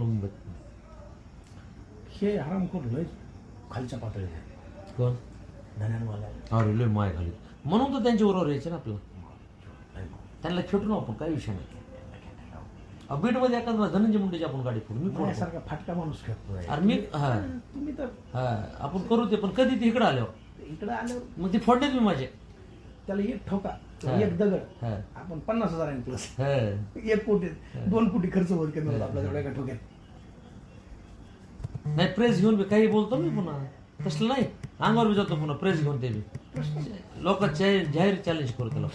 मुंबईत हे हरामखोर लय खालच्या पातळीत आहे कोण धन्यानवाला अरे लय माय खाली म्हणून तर त्यांच्या बरोबर यायचं ना आपलं त्यांना खेटून आपण काही विषय नाही अहो, बीडमध्ये एखादा धनंजय मुंडेची आपण गाडी फोडू मी फोडतो माझ्यासारखा फाटका माणूस खेळतोय अरे मी हा तुम्ही तर हा आपण करू ते पण कधी ते इकडे आल्यावर इकडे आल्यावर मग ते फोडण्यात मी माझे त्याला एक ठोका एक दगड. हा. आपण पन्नास हजारांनी प्लस हा. एक कोटी दोन कोटी खर्च होत की नव्हता आपल्या एवढ्या ठोक्यात? नाही प्रेस घेऊन बी काही बोलतो मी पुन्हा. तसलं नाही. अंगावर बी जातो पुन्हा प्रेस घेऊन ते बी. लोक जाहीर चॅलेंज करू त्याला